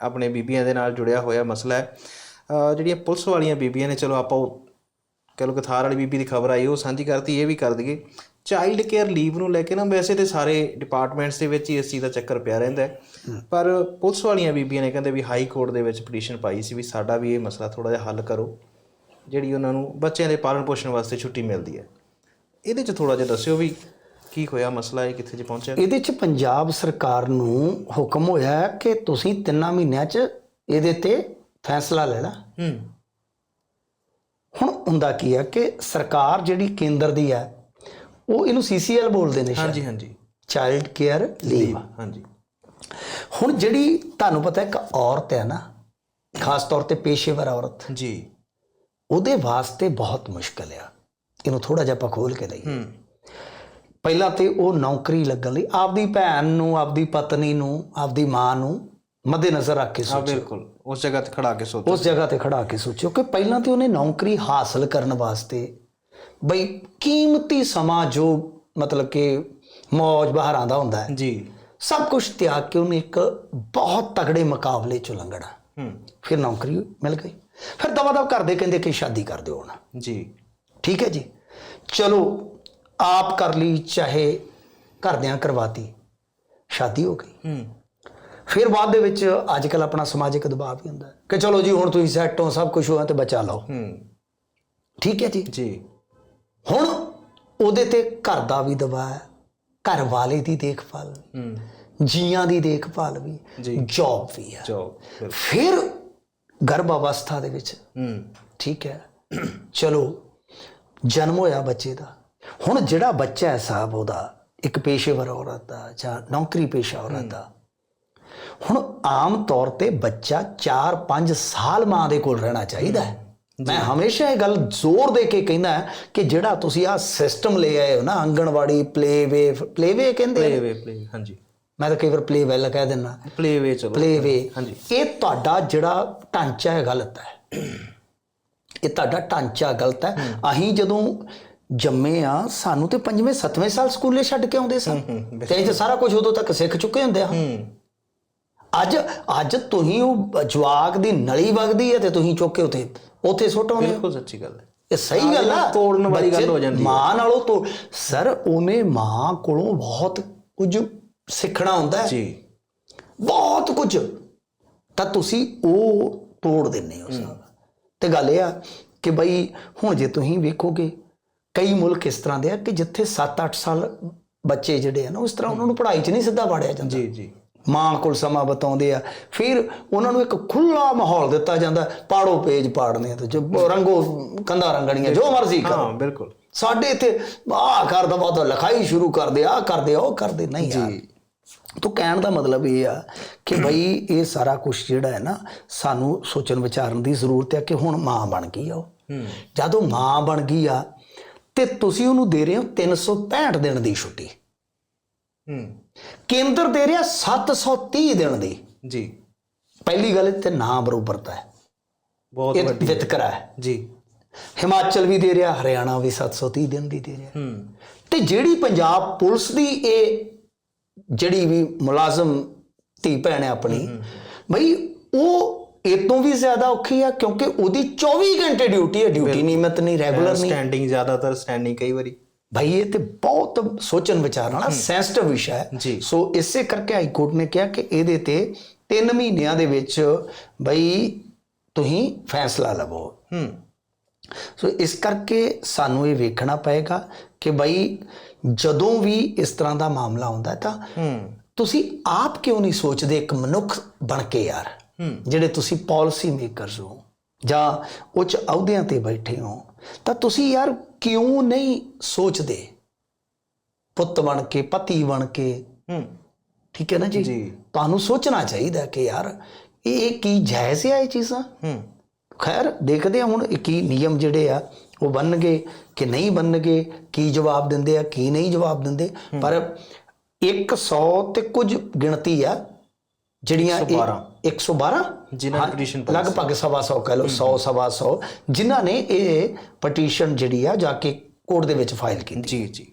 ਆਪਣੇ ਬੀਬੀਆਂ ਦੇ ਨਾਲ ਜੁੜਿਆ ਹੋਇਆ ਮਸਲਾ ਹੈ। ਜਿਹੜੀਆਂ ਪੁਲਿਸ ਵਾਲੀਆਂ ਬੀਬੀਆਂ ਨੇ ਚਲੋ ਆਪਾਂ ਉਹ ਕਹ ਲਓ ਕਿ ਥਾਰ ਵਾਲੀ ਬੀਬੀ ਦੀ ਖਬਰ ਆਈ ਉਹ ਸਾਂਝੀ ਕਰਤੀ ਇਹ ਵੀ ਕਰ ਦਈਏ। ਚਾਈਲਡ ਕੇਅਰ ਲੀਵ ਨੂੰ ਲੈ ਕੇ ਨਾ ਵੈਸੇ ਤੇ ਸਾਰੇ ਡਿਪਾਰਟਮੈਂਟਸ ਦੇ ਵਿੱਚ ਹੀ ਇਸ ਚੀਜ਼ ਦਾ ਚੱਕਰ ਪਿਆ ਰਹਿੰਦਾ ਹੈ। ਪਰ ਪੁਲਿਸ ਵਾਲੀਆਂ ਬੀਬੀਆਂ ਨੇ ਕਹਿੰਦੇ ਵੀ ਹਾਈ ਕੋਰਟ ਦੇ ਵਿੱਚ ਪਟੀਸ਼ਨ ਪਾਈ ਸੀ ਵੀ ਸਾਡਾ ਵੀ ਇਹ ਮਸਲਾ ਥੋੜਾ ਜਿਹਾ ਹੱਲ ਕਰੋ ਜਿਹੜੀ ਉਹਨਾਂ ਨੂੰ ਬੱਚਿਆਂ ਦੇ ਪਾਲਣ ਪੋਸ਼ਣ ਵਾਸਤੇ ਛੁੱਟੀ ਮਿਲਦੀ ਹੈ। ਇਹਦੇ 'ਚ ਥੋੜਾ ਜਿਹਾ ਦੱਸਿਓ ਵੀ ਕੀ ਹੋਇਆ? ਮਸਲਾ ਇਹ ਕਿੱਥੇ 'ਚ ਪਹੁੰਚਿਆ? ਇਹਦੇ ਚ ਪੰਜਾਬ ਸਰਕਾਰ ਨੂੰ ਹੁਕਮ ਹੋਇਆ ਹੈ ਕਿ ਤੁਸੀਂ ਤਿੰਨਾਂ ਮਹੀਨਿਆਂ ਚ ਇਹਦੇ ਤੇ ਫੈਸਲਾ ਲੈ ਲੈ। ਹੂੰ। ਹੁਣ ਹੁੰਦਾ ਕੀ ਹੈ ਕਿ ਸਰਕਾਰ ਜਿਹੜੀ ਕੇਂਦਰ ਦੀ ਹੈ ਉਹ ਇਹਨੂੰ ਸੀਸੀਐਲ ਬੋਲਦੇ ਨੇ ਹਾਂਜੀ ਹਾਂਜੀ। ਚਾਈਲਡ ਕੇਅਰ ਲੀਵ ਹਾਂਜੀ। ਹੁਣ ਜਿਹੜੀ ਤੁਹਾਨੂੰ ਪਤਾ ਇੱਕ ਔਰਤ ਹੈ ਨਾ ਖਾਸ ਤੌਰ ਤੇ ਪੇਸ਼ੇਵਰ ਔਰਤ। ਜੀ। ਉਹਦੇ ਵਾਸਤੇ ਬਹੁਤ ਮੁਸ਼ਕਲ ਆ। ਇਹਨੂੰ ਥੋੜਾ ਜਿਹਾ ਆਪਾਂ ਖੋਲ ਕੇ ਲਈਏ ਹੂੰ। ਪਹਿਲਾਂ ਤੇ ਉਹ ਨੌਕਰੀ ਲੱਗਣ ਲਈ ਆਪਦੀ ਭੈਣ ਨੂੰ ਆਪਦੀ ਪਤਨੀ ਨੂੰ ਆਪਦੀ ਮਾਂ ਨੂੰ ਮੱਦੇਨਜ਼ਰ ਰੱਖ ਕੇ ਹਾਂ ਸੋਚੋ ਬਿਲਕੁਲ। ਉਸ ਜਗ੍ਹਾ ਤੇ ਖੜਾ ਕੇ ਸੋਚੋ ਉਸ ਜਗ੍ਹਾ ਤੇ ਖੜਾ ਕੇ ਸੋਚੋ ਕਿ ਪਹਿਲਾਂ ਤੇ ਉਹਨੇ ਨੌਕਰੀ ਹਾਸਲ ਕਰਨ ਵਾਸਤੇ ਬਈ ਕੀਮਤੀ ਸਮਾਂ ਜੋ ਮਤਲਬ ਕਿ ਮੌਜ ਬਹਾਰਾਂ ਦਾ ਹੁੰਦਾ ਹੈ ਜੀ। ਸਭ ਕੁਝ ਤਿਆਗ ਕੇ ਉਹਨੇ ਇੱਕ ਬਹੁਤ ਤਗੜੇ ਮੁਕਾਬਲੇ ਚੋਂ ਲੰਘਣਾ। ਹੂੰ। ਫਿਰ ਨੌਕਰੀ ਮਿਲ ਗਈ। ਫਿਰ ਦਵਾ ਦਵ ਕਰਦੇ ਕਹਿੰਦੇ ਕਿ ਸ਼ਾਦੀ ਕਰ ਦਿਓ ਹੁਣ। ਜੀ। ਠੀਕ ਹੈ ਜੀ। ਚਲੋ ਆਪ ਕਰ ਲਈ ਚਾਹੇ ਘਰਦਿਆਂ ਕਰਵਾਤੀ। ਸ਼ਾਦੀ ਹੋ ਗਈ। ਹੂੰ। ਫਿਰ ਬਾਅਦ ਦੇ ਵਿੱਚ ਅੱਜ ਕੱਲ ਆਪਣਾ ਸਮਾਜਿਕ ਦਬਾਅ ਵੀ ਹੁੰਦਾ ਕਿ ਚਲੋ ਜੀ ਹੁਣ ਤੁਸੀਂ ਸੈੱਟ ਹੋ ਸਭ ਕੁਝ ਹੋਇਆ ਤੇ ਬਚਾ ਲਓ। ਹੂੰ। ਠੀਕ ਹੈ ਜੀ? ਜੀ। ਹੁਣ ਉਹਦੇ ਤੇ ਘਰ ਦਾ ਵੀ ਦਬਾਅ ਹੈ ਘਰ ਵਾਲੇ ਦੀ ਦੇਖਭਾਲ ਹੂੰ। ਜੀਆਂ ਦੀ ਦੇਖਭਾਲ ਵੀ। ਜੌਬ ਵੀ ਹੈ। ਜਾਓ ਫਿਰ ਫਿਰ ਗਰਭ ਅਵਸਥਾ ਦੇ ਵਿੱਚ ਹੂੰ। ਠੀਕ ਹੈ। ਚਲੋ ਜਨਮ ਹੋਇਆ ਬੱਚੇ ਦਾ। ਹੁਣ ਜਿਹੜਾ ਬੱਚਾ ਹੈ ਸਾਹਿਬ ਉਹਦਾ ਇੱਕ ਪੇਸ਼ੇਵਰ ਔਰਤ ਦਾ ਜਾਂ ਨੌਕਰੀ ਪੇਸ਼ਾ ਔਰਤ ਦਾ ਹੁਣ ਆਮ ਤੌਰ ਤੇ ਬੱਚਾ 4-5 ਸਾਲ ਮਾਂ ਦੇ ਕੋਲ ਰਹਿਣਾ ਚਾਹੀਦਾ ਹੈ। ਮੈਂ ਹਮੇਸ਼ਾ ਇਹ ਗੱਲ ਜ਼ੋਰ ਦੇ ਕੇ ਕਹਿੰਦਾ ਕਿ ਜਿਹੜਾ ਤੁਸੀਂ ਆ ਸਿਸਟਮ ਲੈ ਆਏ ਹੋ ਨਾ ਆਂਗਣਵਾੜੀ ਪਲੇਵੇ ਪਲੇਵੇ ਕਹਿੰਦੇ ਪਲੇ ਵੇ ਪਲੇ ਹਾਂਜੀ। ਮੈਂ ਤਾਂ ਕਈ ਵਾਰ ਪਲੇ ਵੈਲ ਕਹਿ ਦਿੰਦਾ। ਪਲੇ ਵੇ ਚਲੋ। ਪਲੇਵੇ ਹਾਂਜੀ। ਇਹ ਤੁਹਾਡਾ ਜਿਹੜਾ ਢਾਂਚਾ ਹੈ ਗਲਤ ਹੈ। ਇਹ ਤੁਹਾਡਾ ਢਾਂਚਾ ਗਲਤ ਹੈ। ਅਸੀਂ ਜਦੋਂ ਜੰਮੇ ਆ ਸਾਨੂੰ ਤੇ ਪੰਜਵੇਂ ਸੱਤਵੇਂ ਸਾਲ ਸਕੂਲੇ ਛੱਡ ਕੇ ਆਉਂਦੇ ਸਨ। ਤੇ ਇਹ ਸਾਰਾ ਕੁਝ ਉਦੋਂ ਤੱਕ ਸਿੱਖ ਚੁੱਕੇ ਹੁੰਦੇ ਆ। ਅੱਜ ਅੱਜ ਤੁਸੀਂ ਉਹ ਜਵਾਕ ਦੀ ਨਲੀ ਵਗਦੀ ਹੈ ਤੇ ਤੁਸੀਂ ਚੁੱਕ ਕੇ ਉਥੇ ਉਥੇ ਸੁੱਟਾਉਂਦੇ ਹੋ। ਬਿਲਕੁਲ ਸੱਚੀ ਗੱਲ ਹੈ। ਇਹ ਸਹੀ ਗੱਲ ਆ। ਤੋੜਨ ਵਾਲੀ ਗੱਲ ਹੋ ਜਾਂਦੀ ਹੈ। ਮਾਂ ਨਾਲੋਂ ਤੋਂ ਸਰ ਉਹਨੇ ਮਾਂ ਕੋਲੋਂ ਬਹੁਤ ਕੁਝ ਸਿੱਖਣਾ ਹੁੰਦਾ ਜੀ। ਬਹੁਤ ਕੁਝ। ਤਾਂ ਤੁਸੀਂ ਉਹ ਤੋੜ ਦਿੰਦੇ ਹੋ ਸਾਹਿਬ ਤੇ ਗੱਲ ਇਹ ਆ ਕਿ ਬਈ ਹੁਣ ਜੇ ਤੁਸੀਂ ਵੇਖੋਗੇ ਕਈ ਮੁਲਕ ਇਸ ਤਰ੍ਹਾਂ ਦੇ ਆ ਕਿ ਜਿੱਥੇ 7-8 ਸਾਲ ਬੱਚੇ ਜਿਹੜੇ ਆ ਨਾ ਉਸ ਤਰ੍ਹਾਂ ਉਹਨਾਂ ਨੂੰ ਪੜ੍ਹਾਈ 'ਚ ਨਹੀਂ ਸਿੱਧਾ ਵਾੜਿਆ ਜਾਂਦਾ। ਜੀ ਜੀ। ਮਾਂ ਕੋਲ ਸਮਾਂ ਬਤਾਉਂਦੇ ਆ। ਫਿਰ ਉਹਨਾਂ ਨੂੰ ਇੱਕ ਖੁੱਲਾ ਮਾਹੌਲ ਦਿੱਤਾ ਜਾਂਦਾ ਪਾੜੋ ਪੇਜ ਪਾੜਨੇ ਤੇ ਜੋ ਰੰਗੋ ਕੰਧਾਂ ਰੰਗਣੀਆਂ ਜੋ ਮਰਜ਼ੀ ਕਰੋ। ਹਾਂ ਬਿਲਕੁਲ। ਸਾਡੇ ਇੱਥੇ ਆਹ ਕਰ ਦਾ ਬਾਤ ਲਿਖਾਈ ਸ਼ੁਰੂ ਕਰਦੇ ਆ ਕਰਦੇ ਆ, ਉਹ ਕਰਦੇ। ਨਹੀਂ ਯਾਰ ਤੋ ਕਹਿਣ ਦਾ ਮਤਲਬ ਇਹ ਆ ਕਿ ਭਈ ਇਹ ਸਾਰਾ ਕੁਝ ਜਿਹੜਾ ਹੈ ਨਾ ਸਾਨੂੰ ਸੋਚਣ ਵਿਚਾਰਨ ਦੀ ਜ਼ਰੂਰਤ ਹੈ ਕਿ ਹੁਣ ਮਾਂ ਬਣ ਗਈ ਆ ਉਹ। ਜਦੋਂ ਮਾਂ ਬਣ ਗਈ ਆ ਤੇ ਤੁਸੀਂ ਉਹਨੂੰ ਦੇ ਰਹੇ ਹੋ 365 ਦਿਨ ਦੀ ਛੁੱਟੀ। ਹੂੰ। ਕੇਂਦਰ ਦੇ ਰਿਹਾ 730 ਦਿਨ ਦੀ। ਜੀ। ਪਹਿਲੀ ਗੱਲ ਤੇ ਨਾ ਬਰੋਬਰਤਾ ਹੈ। ਬਹੁਤ ਵੱਡੀ ਵਿਤਕਰਾ ਹੈ। ਜੀ। ਹਿਮਾਚਲ ਵੀ ਦੇ ਰਿਹਾ ਹਰਿਆਣਾ ਵੀ 730 ਦਿਨ ਦੀ ਦੇ ਰਿਹਾ। ਹੂੰ। ਤੇ ਜਿਹੜੀ ਪੰਜਾਬ ਪੁਲਿਸ ਦੀ ਇਹ ਜਿਹੜੀ ਵੀ ਮੁਲਾਜ਼ਮ ਧੀ ਭੈਣ ਹੈ ਆਪਣੀ ਬਈ ਉਹ ਇਹ ਤੋਂ ਵੀ ਜ਼ਿਆਦਾ ਔਖੀ ਆ ਕਿਉਂਕਿ ਉਹਦੀ 24 ਘੰਟੇ ਡਿਊਟੀ ਹੈ ਡਿਊਟੀ ਨਿਯਮਤ ਨਹੀਂ ਰੈਗੂਲਰ ਨਹੀਂ। ਸਟੈਂਡਿੰਗ ਜ਼ਿਆਦਾਤਰ ਸਟੈਂਡਿੰਗ ਕਈ ਵਾਰੀ। ਭਾਈ ਇਹ ਤੇ ਬਹੁਤ ਸੋਚਣ ਵਿਚਾਰਨ ਵਾਲਾ ਸੈਂਸਿਟਿਵ ਵਿਸ਼ਾ ਹੈ। ਸੋ ਇਸੇ ਕਰਕੇ ਹਾਈ ਕੋਰਟ ਨੇ ਕਿਹਾ ਕਿ ਇਹਦੇ ਤੇ 3 ਮਹੀਨਿਆਂ ਦੇ ਵਿੱਚ ਬਈ ਤੁਸੀਂ ਫੈਸਲਾ ਲਵੋ। ਹੂੰ। ਸੋ ਇਸ ਕਰਕੇ ਸਾਨੂੰ ਇਹ ਵੇਖਣਾ ਪਏਗਾ ਕਿ ਬਈ ਜਦੋਂ ਵੀ ਇਸ ਤਰ੍ਹਾਂ ਦਾ ਮਾਮਲਾ ਆਉਂਦਾ ਤਾਂ ਤੁਸੀਂ ਆਪ ਕਿਉਂ ਨਹੀਂ ਸੋਚਦੇ ਇੱਕ ਮਨੁੱਖ ਬਣ ਕੇ ਯਾਰ? ਜਿਹੜੇ ਤੁਸੀਂ ਪਾਲਿਸੀ ਮੇਕਰਸ ਹੋ ਜਾਂ ਉੱਚ ਅਹੁਦਿਆਂ ਤੇ ਬੈਠੇ ਹੋ ਤਾਂ ਤੁਸੀਂ ਯਾਰ ਕਿਉਂ ਨਹੀਂ ਸੋਚਦੇ? ਪੁੱਤ ਬਣ ਕੇ ਪਤੀ ਬਣ ਕੇ? ਹੂੰ। ਠੀਕ ਹੈ ਨਾ ਜੀ। ਤੁਹਾਨੂੰ ਸੋਚਣਾ ਚਾਹੀਦਾ ਕਿ ਯਾਰ ਇਹ ਕੀ ਜਾਇਜ਼ ਹੈ ਇਹ ਚੀਜ਼ਾਂ? ਹੂੰ। ਖੈਰ ਦੇਖਦੇ ਹਾਂ ਹੁਣ ਕੀ ਨਿਯਮ ਜਿਹੜੇ ਆ ਉਹ ਬਣਨਗੇ ਕਿ ਨਹੀਂ ਬਣਨਗੇ ਕੀ ਜਵਾਬ ਦਿੰਦੇ ਆ ਕੀ ਨਹੀਂ ਜਵਾਬ ਦਿੰਦੇ। ਪਰ 100 ਤੇ ਕੁਝ ਗਿਣਤੀ ਆ ਜਿਹੜੀਆਂ ਇਹ- 112 112 ਜਿਨ੍ਹਾਂ ਨੇ ਪਾਈ ਲਗਭਗ ਸਵਾ ਸੌ ਕਹ ਲਓ 100 ਸਵਾ 100 ਜਿਨ੍ਹਾਂ ਨੇ ਇਹ ਪਟੀਸ਼ਨ ਜਿਹੜੀ ਆ ਜਾ ਕੇ ਕੋਰਟ ਦੇ ਵਿੱਚ ਫਾਈਲ ਕੀਤੀ। ਜੀ ਜੀ।